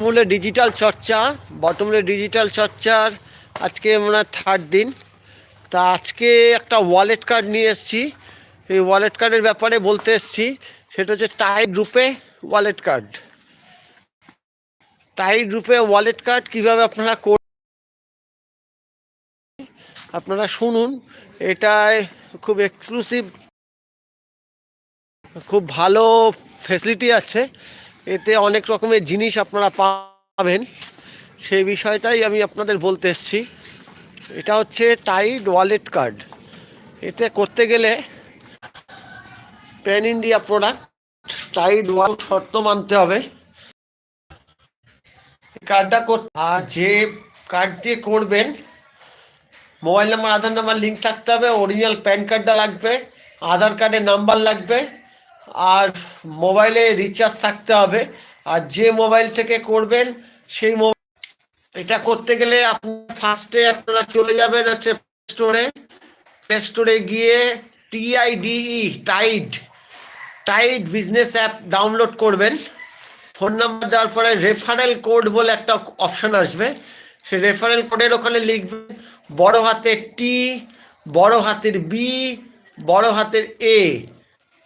বটমূলে digital চর্চা বটমূলে digital চর্চার আজকে মনে থার্ড দিন। তা আজকে একটা ওয়ালেট কার্ড নিয়ে এসেছি। এই ওয়ালেট কার্ডের ব্যাপারে বলতে এসেছি, সেটা হচ্ছে Tide RuPay wallet card Tide RuPay wallet card কীভাবে আপনারা কর আপনারা শুনুন, এটায় খুব এক্সক্লুসিভ খুব ভালো ফেসিলিটি আছে। এতে অনেক রকমের জিনিস আপনারা পাবেন। সেই বিষয়টাই আমি আপনাদের বলতে এসেছি। এটা হচ্ছে টাইড ওয়ালেট কার্ড। এতে করতে গেলে pan India product, Tide wall শর্ত মানতে হবে। কার্ডটা কর আর যে কার্ড দিয়ে করবেন, mobile number, Aadhaar number, link থাকতে হবে, অরিজিনাল প্যান কার্ডটা লাগবে, আধার কার্ডের নাম্বার লাগবে। আর মোবাইলে রিচার্জ থাকতে হবে। আর যে মোবাইল থেকে করবেন, সেই এটা করতে গেলে আপনি ফার্স্টে আপনারা চলে যাবেন হচ্ছে স্টোরে প্লে স্টোরে গিয়ে TIDE Tide Tide business app download করবেন। ফোন নাম্বার দেওয়ার পরে রেফারেল কোড বলে একটা অপশন আসবে। সেই রেফারেল কোডের ওখানে লিখবেন, বড় হাতের টি বড় হাতের বি বড় হাতের এ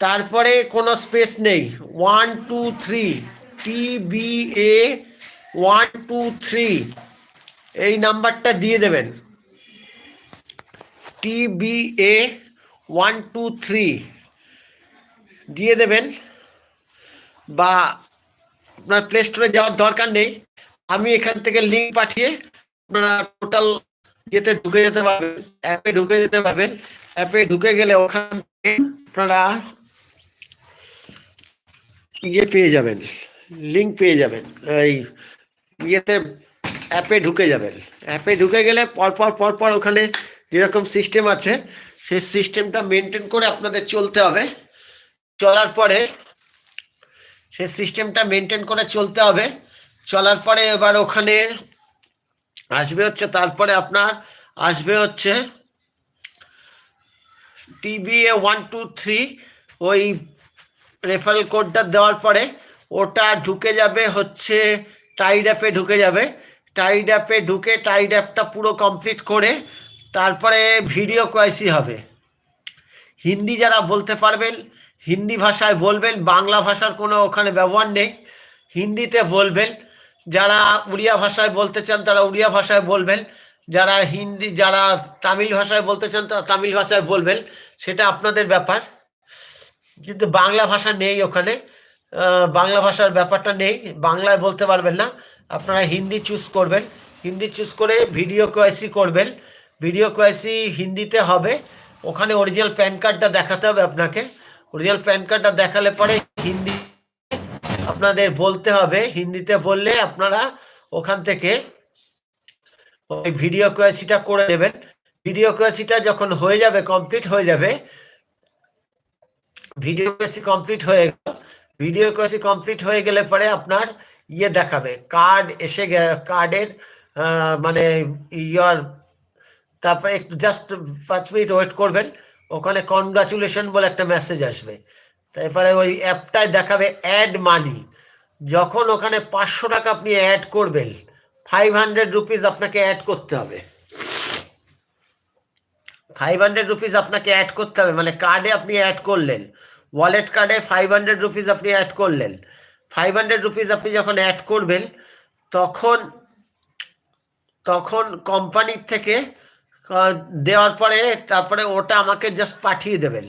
তারপরে কোনো স্পেস নেই। One two three T B A one two three এই নাম্বারটা দিয়ে দেবেন। T B A one two three দিয়ে দেবেন। বা আপনার প্লে স্টোরে যাওয়ার দরকার নেই। আমি এখান থেকে লিঙ্ক পাঠিয়ে আপনারা টোটাল ইয়েতে ঢুকে যেতে পারবেন। অ্যাপে ঢুকে যেতে পারবেন। অ্যাপে ঢুকে গেলে ওখান থেকে আপনারা ইয়ে পেয়ে যাবেন লিঙ্ক পেয়ে যাবেন, এই ইয়েতে অ্যাপে ঢুকে যাবেন। অ্যাপে ঢুকে গেলে পরপর পরপর ওখানে যেরকম সিস্টেম আছে, সেই সিস্টেমটা মেনটেন করে আপনাদের চলতে হবে। চলার পরে সেই সিস্টেমটা মেনটেন করে চলতে হবে। চলার পরে এবার ওখানে আসবে হচ্ছে, তারপরে আপনার আসবে হচ্ছে টিবিএ ওয়ান টু থ্রি ওই রেফারেল কোডটা দেওয়ার পরে ওটা ঢুকে যাবে হচ্ছে টাইড অ্যাপে ঢুকে যাবে। টাইড অ্যাপে ঢুকে টাইড অ্যাপটা পুরো কমপ্লিট করে তারপরে ভিডিও কোয়াইসি হবে। হিন্দি যারা বলতে পারবেন, হিন্দি ভাষায় বলবেন, বাংলা ভাষার কোনো ওখানে ব্যবহার নেই। হিন্দিতে বলবেন, যারা উড়িয়া ভাষায় বলতে চান তারা উড়িয়া ভাষায় বলবেন, যারা হিন্দি, যারা তামিল ভাষায় বলতে চান তারা তামিল ভাষায় বলবেন, সেটা আপনাদের ব্যাপার। কিন্তু বাংলা ভাষা নেই ওখানে। বাংলা ভাষার ব্যাপারটা নেই। বাংলায় বলতে পারবেন না। আপনারা হিন্দি চুজ করবেন। হিন্দি চুজ করে ভিডিও কোয়াইসি করবেন। ভিডিও কোয়াইসি হিন্দিতে হবে। ওখানে অরিজিনাল প্যান কার্ডটা দেখাতে হবে আপনাকে। অরিজিনাল প্যান কার্ডটা দেখালে পরে হিন্দি আপনাদের বলতে হবে। হিন্দিতে বললে আপনারা ওখান থেকে ওই ভিডিও কোয়াইসিটা করে দেবেন ভিডিও কোয়াইসিটা যখন হয়ে যাবে কমপ্লিট হয়ে যাবে ভিডিও কোয়াইসি কমপ্লিট হয়ে গেল। ভিডিও কোয়াইসি কমপ্লিট হয়ে গেলে পরে আপনার ইয়ে দেখাবে। কার্ড এসে কার্ডের মানে ইয়ার তারপরে একটু জাস্ট পাঁচ মিনিট ওয়েট করবেন। ওখানে কনগ্রাচুলেশন বলে একটা মেসেজ আসবে। তারপরে ওই অ্যাপটায় দেখাবে অ্যাড মানি যখন ওখানে পাঁচশো টাকা আপনি অ্যাড করবেন ফাইভ হান্ড্রেড রুপিস আপনাকে অ্যাড করতে হবে। ফাইভ হান্ড্রেড রুপিস আপনাকে অ্যাড করতে হবে মানে কার্ডে আপনি অ্যাড করলেন। ওয়ালেট কার্ডে ফাইভ হান্ড্রেড রুপিস আপনি অ্যাড করলেন। ফাইভ হান্ড্রেড রুপিস আপনি যখন অ্যাড করবেন, তখন তখন কোম্পানির থেকে দেওয়ার পরে তারপরে ওটা আমাকে জাস্ট পাঠিয়ে দেবেন।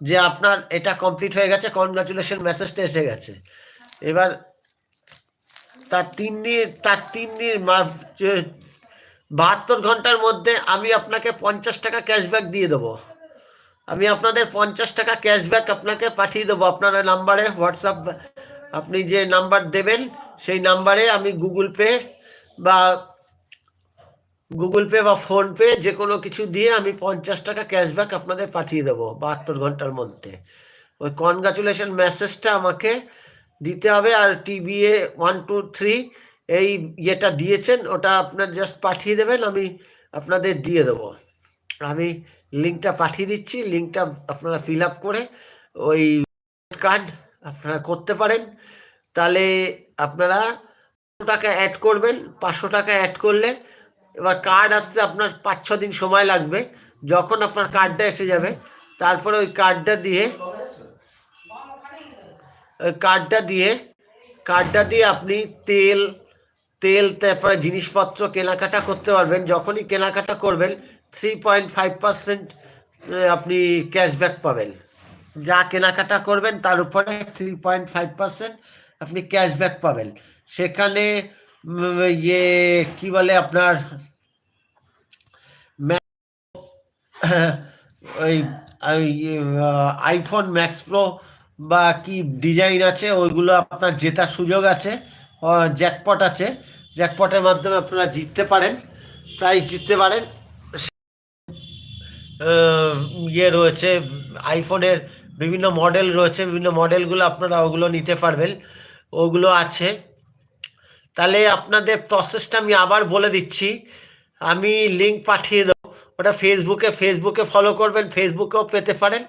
যে আপনার এটা কমপ্লিট হয়ে গেছে কনগ্রাচুলেশন মেসেজটা এসে গেছে। এবার তার তিন দিন, তার তিন দিন বাহাত্তর ঘণ্টার মধ্যে আমি আপনাকে পঞ্চাশ টাকা ক্যাশব্যাক দিয়ে দেবো। আমি আপনাদের পঞ্চাশ টাকা ক্যাশব্যাক আপনাকে পাঠিয়ে দেবো। আপনার নাম্বারে হোয়াটসঅ্যাপ, আপনি যে নাম্বার দেবেন, সেই নাম্বারে আমি গুগল পে বা গুগল পে বা ফোনপে যে কোনো কিছু দিয়ে আমি পঞ্চাশ টাকা ক্যাশব্যাক আপনাদের পাঠিয়ে দেবো বাহাত্তর ঘণ্টার মধ্যে। ওই কনগ্রাচুলেশন মেসেজটা আমাকে দিতে হবে। আর টিবিএ ওয়ান টু থ্রি এই ইয়েটা দিয়েছেন, ওটা আপনার জাস্ট পাঠিয়ে দেবেন, আমি আপনাদের দিয়ে দেবো। আমি লিঙ্কটা পাঠিয়ে দিচ্ছি, লিঙ্কটা আপনারা ফিল আপ করে ওই কার্ড আপনারা করতে পারেন। তাহলে আপনারা টাকা অ্যাড করবেন, পাঁচশো টাকা অ্যাড করলে এবার কার্ড আসতে আপনার পাঁচ ছ দিন সময় লাগবে, যখন আপনার কার্ডটা এসে যাবে, তারপরে ওই কার্ডটা দিয়ে ওই কার্ডটা দিয়ে কার্ডটা দিয়ে আপনি তেল তেল তারপরে জিনিসপত্র কেনাকাটা করতে পারবেন। যখনই কেনাকাটা করবেন থ্রি পয়েন্ট ফাইভ পার্সেন্ট আপনি ক্যাশব্যাক পাবেন। যা কেনাকাটা করবেন তার উপরে থ্রি পয়েন্ট ফাইভ পার্সেন্ট আপনি ক্যাশব্যাক পাবেন। সেখানে ইয়ে কি বলে আপনার ওই ওই, আইফোন ম্যাক্স প্রো বা কি ডিজাইন আছে ওইগুলো আপনার জেতার সুযোগ আছে। জ্যাকপট আছে। জ্যাকপটের মাধ্যমে আপনারা জিততে পারেন প্রাইজ জিততে পারেন। ইয়ে রয়েছে আইফোনের বিভিন্ন মডেল রয়েছে, বিভিন্ন মডেলগুলো আপনারা ওগুলো নিতে পারবেন। ওগুলো আছে। তাহলে আপনাদের প্রসেসটা আমি আবার বলে দিচ্ছি। আমি লিঙ্ক পাঠিয়ে দেবো। ওটা ফেসবুকে ফেসবুকে ফলো করবেন। ফেসবুকেও পেতে পারেন।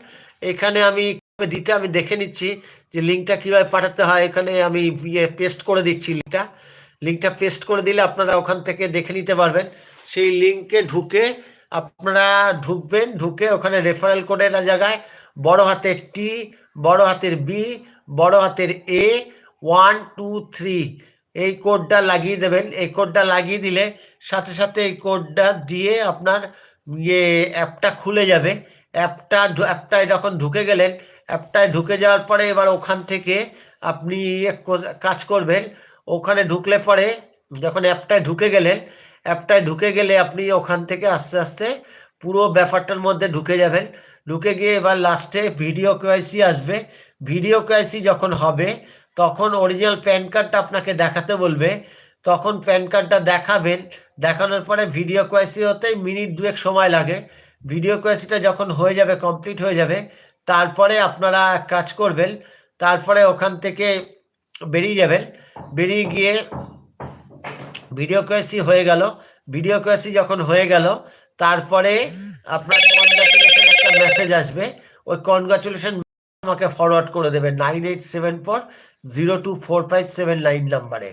এখানে আমি কীভাবে দিতে আমি দেখে নিচ্ছি যে লিঙ্কটা কীভাবে পাঠাতে হয়। এখানে আমি ইয়ে পেস্ট করে দিচ্ছি লিঙ্কটা। লিঙ্কটা পেস্ট করে দিলে আপনারা ওখান থেকে দেখে নিতে পারবেন। সেই লিঙ্কে ঢুকে আপনারা ঢুকবেন, ঢুকে ওখানে রেফারেল কোডের জায়গায় বড় হাতের টি বড় হাতের বি বড় হাতের এ ওয়ান টু থ্রি এই কোডটা লাগিয়ে দেবেন। এই কোডটা লাগিয়ে দিলে সাথে সাথে এই কোডটা দিয়ে আপনার ইয়ে অ্যাপটা খুলে যাবে। অ্যাপটা অ্যাপটায় যখন ঢুকে গেলেন, অ্যাপটায় ঢুকে যাওয়ার পরে এবার ওখান থেকে আপনি কাজ করবেন। ওখানে ঢুকলে পরে যখন অ্যাপটায় ঢুকে গেলেন, অ্যাপটায় ঢুকে গেলে আপনি ওখান থেকে আস্তে আস্তে পুরো ব্যাপারটার মধ্যে ঢুকে যাবেন। ঢুকে গিয়ে এবার লাস্টে ভিডিও কেওয়াইসি আসবে। ভিডিও কেওয়াইসি যখন হবে, তখন অরিজিনাল প্যান কার্ডটা আপনাকে দেখাতে বলবে। তখন প্যান কার্ডটা দেখাবেন। দেখানোর পরে ভিডিও কোয়াইসি হতেই মিনিট দুয়েক সময় লাগে। ভিডিও কোয়াইসিটা যখন হয়ে যাবে কমপ্লিট হয়ে যাবে, তারপরে আপনারা কাজ করবেন, তারপরে ওখান থেকে বেরিয়ে যাবেন। বেরিয়ে গিয়ে ভিডিও কোয়াইসি হয়ে গেল। ভিডিও কোয়াইসি যখন হয়ে গেল, তারপরে আপনার কনগ্রাচুলেশন একটা মেসেজ আসবে। ওই কনগ্রাচুলেশন আমাকে ফরওয়ার্ড করে দেবে nine eight seven four zero two four five seven nine নাম্বারে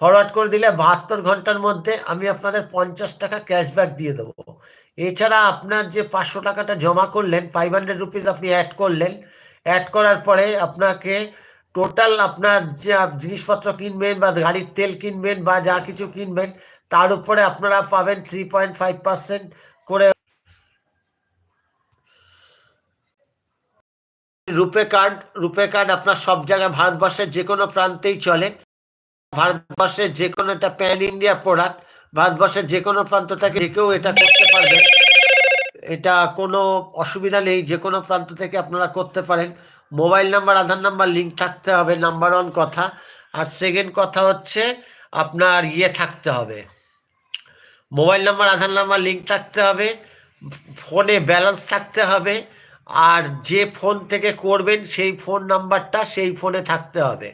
ফরওয়ার্ড করে দিলে বাহাত্তর ঘণ্টার মধ্যে আমি আপনাদের পঞ্চাশ টাকা ক্যাশব্যাক দিয়ে দেবো। এছাড়া আপনার যে পাঁচশো টাকাটা জমা করলেন ফাইভ হান্ড্রেড রুপিস আপনি অ্যাড করলেন অ্যাড করার পরে আপনাকে টোটাল আপনার যে জিনিসপত্র কিনবেন বা গাড়ির তেল কিনবেন বা যা কিছু কিনবেন, তার উপরে আপনারা পাবেন থ্রি পয়েন্ট ফাইভ পার্সেন্ট করে রুপে কার্ড রুপে কার্ড আপনার সব জায়গায় ভারতবর্ষের যে কোনো প্রান্তেই চলে। ভারতবর্ষের যে কোনো একটা প্যান ইন্ডিয়া প্রোডাক্ট ভারতবর্ষের যে কোনো প্রান্ত থেকে যে কেউ এটা করতে পারবে। এটা কোনো অসুবিধা নেই, যে কোনো প্রান্ত থেকে আপনারা করতে পারেন। Mobile number, Aadhaar number link থাকতে হবে নাম্বার ওয়ান কথা। আর সেকেন্ড কথা হচ্ছে, আপনার ইয়ে থাকতে হবে। Mobile number, Aadhaar number link থাকতে হবে। ফোনে ব্যালেন্স থাকতে হবে। আর যে ফোন থেকে করবেন, সেই ফোন নাম্বারটা সেই ফোনে থাকতে হবে।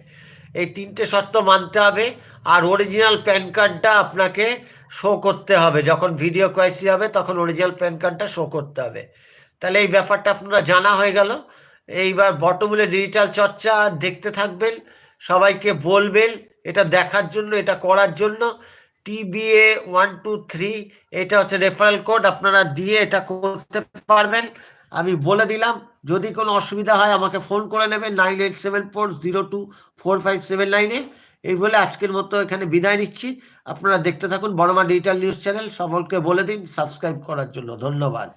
এই তিনটে শর্ত মানতে হবে আর অরিজিনাল প্যান কার্ডটা আপনাকে শো করতে হবে। যখন ভিডিও কোয়াইসি হবে, তখন অরিজিনাল প্যান কার্ডটা শো করতে হবে। তাহলে এই ব্যাপারটা আপনারা জানা হয়ে গেল। এইবার বটমূলে ডিজিটাল চর্চা দেখতে থাকবেন, সবাইকে বলবেন, এটা দেখার জন্য, এটা করার জন্য। টিবিএ ওয়ান টু থ্রি এটা হচ্ছে রেফারেল কোড আপনারা দিয়ে এটা করতে পারবেন। আমি বলে দিলাম, যদি কোনো অসুবিধা হয় আমাকে ফোন করে নেবে nine eight seven four zero two four five seven নাইনে এই বলে আজকের মতো এখানে বিদায় নিচ্ছি। আপনারা দেখতে থাকুন বড়মা ডিজিটাল নিউজ চ্যানেল সকলকে বলে দিন সাবস্ক্রাইব করার জন্য ধন্যবাদ।